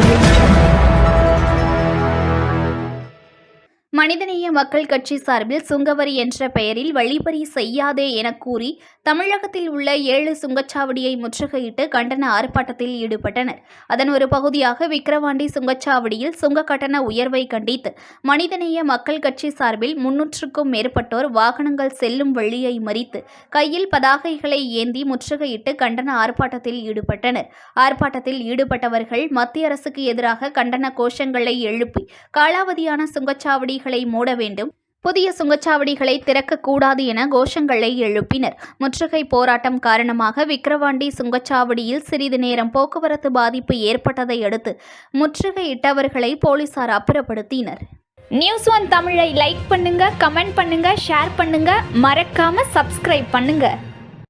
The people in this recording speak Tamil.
অডিও மனிதநேய மக்கள் கட்சி சார்பில் சுங்கவரி என்ற பெயரில் வழிபறி செய்யாதே என கூறி தமிழகத்தில் உள்ள ஏழு சுங்கச்சாவடியை முற்றுகையிட்டு கண்டன ஆர்ப்பாட்டத்தில் ஈடுபட்டனர். அதன் ஒரு பகுதியாக விக்கிரவாண்டி சுங்கச்சாவடியில் சுங்க கட்டண உயர்வை கண்டித்து மனிதநேய மக்கள் கட்சி சார்பில் முன்னூற்றுக்கும் மேற்பட்டோர் வாகனங்கள் செல்லும் வழியை மறித்து கையில் பதாகைகளை ஏந்தி முற்றுகையிட்டு கண்டன ஆர்ப்பாட்டத்தில் ஈடுபட்டனர். ஆர்ப்பாட்டத்தில் ஈடுபட்டவர்கள் மத்திய அரசுக்கு எதிராக கண்டன கோஷங்களை எழுப்பி காலாவதியான சுங்கச்சாவடிகள் மூட வேண்டும். புதிய சுங்கச்சாவடிகளை திறக்கக்கூடாது என கோஷங்களை எழுப்பினர். முற்றுகை போராட்டம் காரணமாக விக்கிரவாண்டி சுங்கச்சாவடியில் சிறிது நேரம் போக்குவரத்து பாதிப்பு ஏற்பட்டதை அடுத்து முற்றுகையிட்டவர்களை போலீசார் அப்புறப்படுத்தினர். நியூஸ் ஒன் தமிழை லைக் பண்ணுங்க கமெண்ட் பண்ணுங்க ஷேர் பண்ணுங்க. மறக்காம சப்ஸ்கிரைப் பண்ணுங்க.